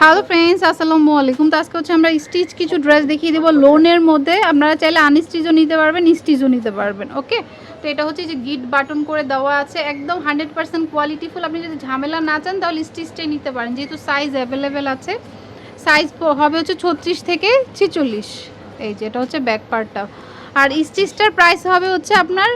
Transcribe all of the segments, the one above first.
Hello friends আসসালামু আলাইকুম। তো আজকে হচ্ছে আমরা স্টিচ কিছু ড্রেস দেখিয়ে দেবো। লোনের মধ্যে আপনারা চাইলে আনস্টিচও নিতে পারবেন স্টিচও নিতে পারবেন ওকে তো এটা হচ্ছে যে গিট বাটন করে দেওয়া আছে, একদম হান্ড্রেড পার্সেন্ট কোয়ালিটিফুল আপনি যদি ঝামেলা না চান, তাহলে স্টিচটাই নিতে পারেন। যেহেতু সাইজ অ্যাভেলেবেল আছে সাইজ হবে হচ্ছে ছত্রিশ থেকে ছেচল্লিশ। এই যে, এটা হচ্ছে ব্যাক পার্টটা আর স্টিচটার প্রাইস হবে হচ্ছে আপনার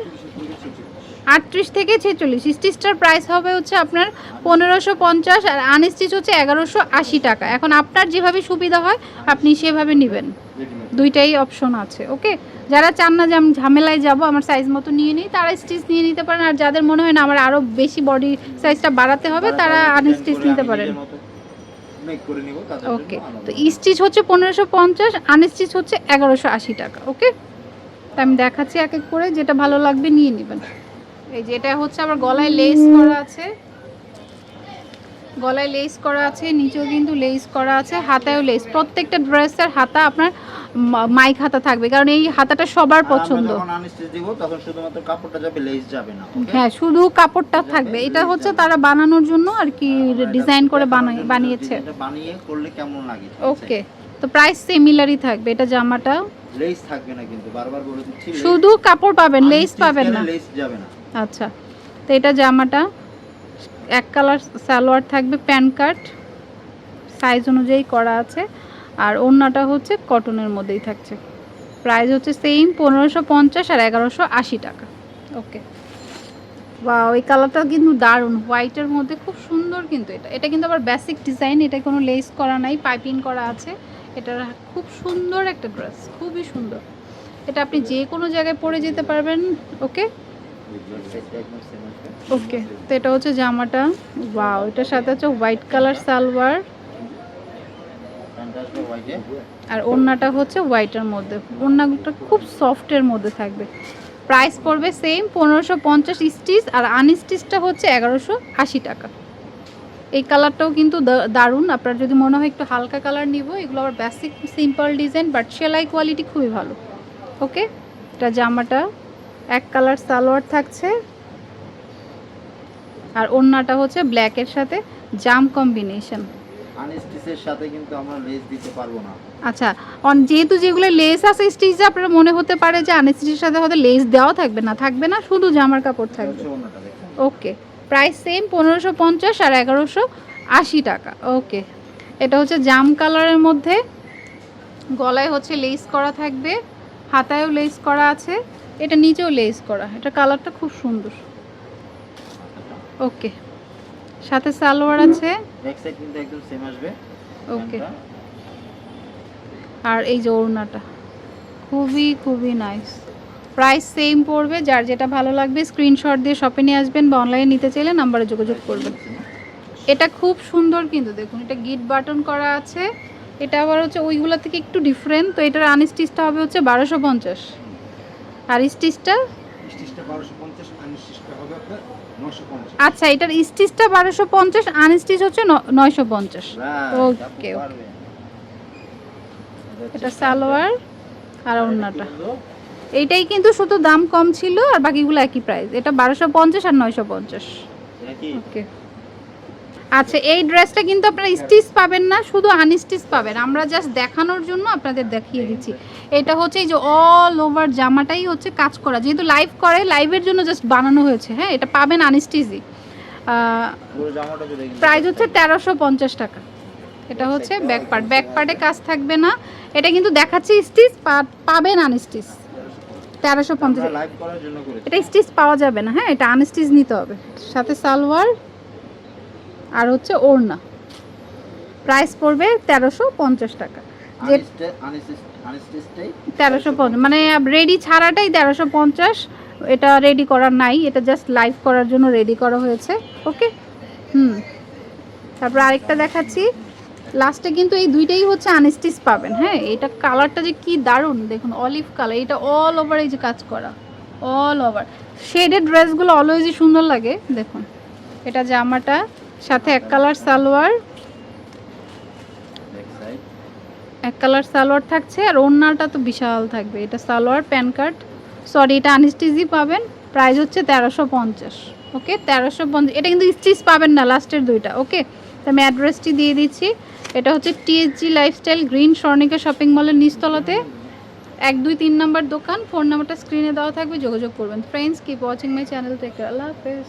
আটত্রিশ থেকে ছেচল্লিশ। স্টিচটার প্রাইস হবে হচ্ছে আপনার পনেরোশো পঞ্চাশ আর আনস্টিচ হচ্ছে এগারোশো আশি টাকা। এখন আপনার যেভাবে সুবিধা হয় আপনি সেভাবে নেবেন। দুইটাই অপশন আছে ওকে যারা চান না যে আমি ঝামেলায় যাব আমার সাইজ মতো নিয়ে নিই তারা স্টিচ নিয়ে নিতে পারেন। আর যাদের মনে হয় না আমার আরও বেশি বডি সাইজটা বাড়াতে হবে তারা আনস্টিচ নিতে পারেন। ওকে তো স্টিচ হচ্ছে পনেরোশো পঞ্চাশ আনস্টিচ হচ্ছে এগারোশো আশি টাকা ওকে তা আমি দেখাচ্ছি এক এক করে যেটা ভালো লাগবে নিয়ে নেবেন। এই যে এটা হচ্ছে আবার গলায় লেস করা আছে। গলায় লেস করা আছে নিচেও কিন্তু লেস করা আছে হাতায়ও লেস প্রত্যেকটা ড্রেসের হাতা আপনার মাইক হাতা থাকবে কারণ এই হাতাটা সবার পছন্দ? হ্যাঁ শুধু কাপড়টা থাকবে। এটা হচ্ছে তারা বানানোর জন্য আর কি ডিজাইন করে বানাই বানিয়েছে। ওকে তো প্রাইস সিমিলারই থাকবে এটা জামাটা। লেস থাকবে না কিন্তু বারবার বলে দিচ্ছি শুধু কাপড় পাবেন লেস পাবেন না। লেস যাবে না। আচ্ছা। তো এটা জামাটা, এক কালার সালোয়ার থাকবে প্যান কাট সাইজ অনুযায়ী করা আছে। আর ওড়নাটা হচ্ছে কটনের মধ্যেই থাকছে। প্রাইস হচ্ছে সেম পনেরোশো পঞ্চাশ আর এগারোশো আশি টাকা। ওকে বা ওই কালারটা কিন্তু দারুণ। হোয়াইটের মধ্যে খুব সুন্দর কিন্তু এটা। এটা কিন্তু আবার বেসিক ডিজাইন এটা কোনো লেস করা নাই পাইপিং করা আছে। এটা খুব সুন্দর একটা ড্রেস খুবই সুন্দর। এটা আপনি যে কোনো জায়গায় পরে যেতে পারবেন ওকে ওকে, তো এটা হচ্ছে জামাটা। ওয়াও এটার সাথে হচ্ছে হোয়াইট কালার সালোয়ার। আর ওড়নাটা হচ্ছে হোয়াইটের মধ্যে। ওড়নাটা খুব সফটের মধ্যে থাকবে। প্রাইস পড়বে সেম পনেরোশো পঞ্চাশ স্টিচ আর আনস্টিচটা হচ্ছে এগারোশো আশি টাকা। এই কালারটাও কিন্তু দারুণ। আপনার যদি মনে হয় একটু হালকা কালার নিব, এগুলো আবার বেসিক সিম্পল ডিজাইন বাট সেলাই কোয়ালিটি খুবই ভালো। ওকে এটা জামাটা। এক কালার সালোয়ার থাকছে। আর ওড়নাটা হচ্ছে ব্ল্যাকের সাথে জাম কম্বিনেশন আনস্টিচের সাথে কিন্তু আমরা লেস দিতে পারব না। আচ্ছা অন যেহেতু যেগুলো লেস আছে স্টিচে আপনার মনে হতে পারে যে আনস্টিচের সাথে হয়তো লেস দেওয়া থাকবে না থাকবে না শুধু জামার কাপড় থাকবে। ওকে প্রাইস সেম পনেরোশো পঞ্চাশ আর এগারোশো আশি টাকা। ওকে এটা হচ্ছে জাম কালারের মধ্যে। গলায় হচ্ছে লেস করা থাকবে হাতায়ও লেস করা আছে। এটা নিচেও লেস করা। এটা কালারটা খুব সুন্দর। ওকে সাথে সালোয়ার আছে। ব্যাক সাইড কিন্তু একদম সেম আসবে। ওকে আর এই যে ওড়নাটা। খুবই খুবই নাইস প্রাইস সেম পড়বে। যার যেটা ভালো লাগবে স্ক্রিনশট দিয়ে শপে নিয়ে আসবেন বা অনলাইনে নিতে চাইলে নাম্বারে যোগাযোগ করবেন। এটা খুব সুন্দর কিন্তু দেখুন এটা গিট বাটন করা আছে। এটা আবার হচ্ছে ওইগুলো থেকে একটু ডিফারেন্ট তো এটার আনস্টিচটা হবে হচ্ছে বারোশো পঞ্চাশ। আর স্টিচটা? আচ্ছা এটার স্টিচটা বারোশো পঞ্চাশ আনস্টিচ হচ্ছে নয়শো পঞ্চাশ। ওকে, এটা সালোয়ার আর কিন্তু এইটাই কিন্তু শুধু দাম কম ছিল আর বাকিগুলো একই প্রাইস এটা বারোশো পঞ্চাশ আর নয়শো পঞ্চাশ। ওকে। আচ্ছা এই ড্রেসটা কিন্তু আপনারা স্টিচ পাবেন না শুধু আনস্টিচ পাবেন। আমরা জাস্ট দেখানোর জন্য আপনাদের দেখিয়ে দিচ্ছি। এটা হচ্ছে এই যে অল ওভার জামাটাই হচ্ছে কাজ করা। যেহেতু লাইভ করে লাইভের জন্য জাস্ট বানানো হয়েছে হ্যাঁ? এটা পাবেন আনস্টিচই প্রাইস হচ্ছে তেরোশো পঞ্চাশ টাকা। এটা হচ্ছে ব্যাক পার্ট ব্যাক পার্টে কাজ থাকবে না। এটা কিন্তু দেখাচ্ছি স্টিচ পাবেন আনস্টিচ তেরোশো পঞ্চাশ এটা স্টিচ পাওয়া যাবে না হ্যাঁ? এটা আনস্টিচ নিতে হবে। সাথে সালোয়ার আর হচ্ছে ওড়না। প্রাইস পড়বে তেরোশো পঞ্চাশ টাকা। তেরোশো পঞ্চাশ মানে রেডি ছাড়াটাই তেরোশো পঞ্চাশ। এটা রেডি করার নাই এটা জাস্ট লাইভ করার জন্য রেডি করা হয়েছে ওকে হুম। তারপর আরেকটা দেখাচ্ছি। লাস্টে কিন্তু এই দুইটাই হচ্ছে আনস্টিচ পাবেন হ্যাঁ? এটা কালারটা যে কি দারুণ দেখুন অলিভ কালার এটা অল ওভার এই যে কাজ করা অল ওভার শেডের ড্রেসগুলো অলওয়েজই সুন্দর লাগে দেখুন। এটা জামাটা সাথে এক কালার সালোয়ার। এক কালার সালোয়ার থাকছে আর ওড়নাটা তো বিশাল থাকবে। এটা সালোয়ার প্যান কার্ড। সরি এটা আনস্টিচই পাবেন। প্রাইস হচ্ছে তেরোশো পঞ্চাশ। ওকে তেরোশো পঞ্চাশ। এটা কিন্তু স্টিচ পাবেন না লাস্টের দুইটা। ওকে তো আমি অ্যাড্রেসটি দিয়ে দিচ্ছি। এটা হচ্ছে TSG lifestyle green Swarnika shopping মলের নিচতলাতে। এক দুই তিন নাম্বার দোকান। ফোন নাম্বারটা স্ক্রিনে দেওয়া থাকবে। যোগাযোগ করবেন। Friends keep watching my channel থেকে আল্লাহ হাফেজ।